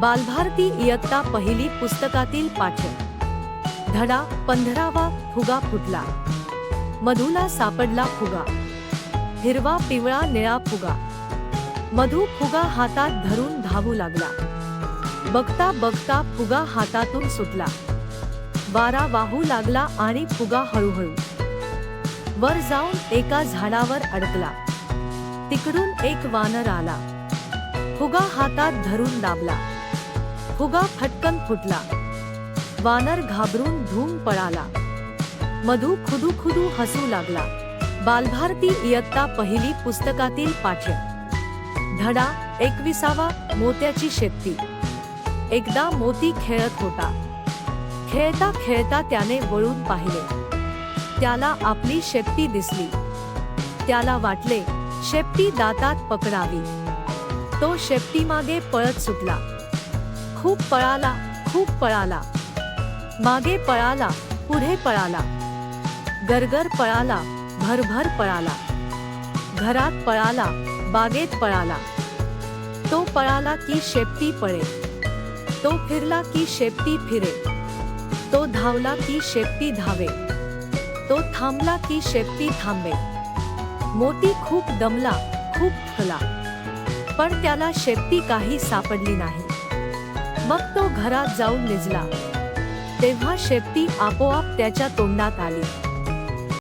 बालभारती इयत्ता पहिली पुस्तकातील पाठ धडा पंधरावा फुगा फुटला. मधूला सापडला फुगा. हिरवा पिवळा निळा फुगा. मधू फुगा हातात धरून धावू लागला. बघता बघता फुगा हातातून सुटला. वारा वाहू लागला आणि फुगा हळूहळू. वर जाऊन एका झाडावर अडकला. तिकडून एक वानर आला. फुगा हातात धरून दाबला. फुगा फटकन फुटला. वानर घाबरून धूम पळाला. मधू खुदू खुदू हसू लागला. बालभारती इयत्ता पहिली पुस्तकातील पाठ्य. धडा एकविसावा मोत्याची शेपटी. एकदा मोती खेळत होता. खेळता खेळता त्याने वळून पाहिले. त्याला आपली शेपटी दिसली. त्याला वाटले शेपटी दातात पकडावी. तो शेपटीमागे पळत सुटला. खूप पळाला खूप पळाला मागे पळाला पुढे पळाला गरगर पळाला भरभर पळाला घरात पळाला बागेत पळाला तो पळाला की शेपटी पळे तो फिरला की शेपटी फिरे। तो धावला की शेपटी धावे। तो थांबला की शेपटी थांबे। मोती खूप दमला, खूप थकला पण त्याला शेपटी काही सापडली नाही. मग तो घरात जाऊन निजला. तेव्हा शेपटी आपोआप त्याच्या तोंडात आली.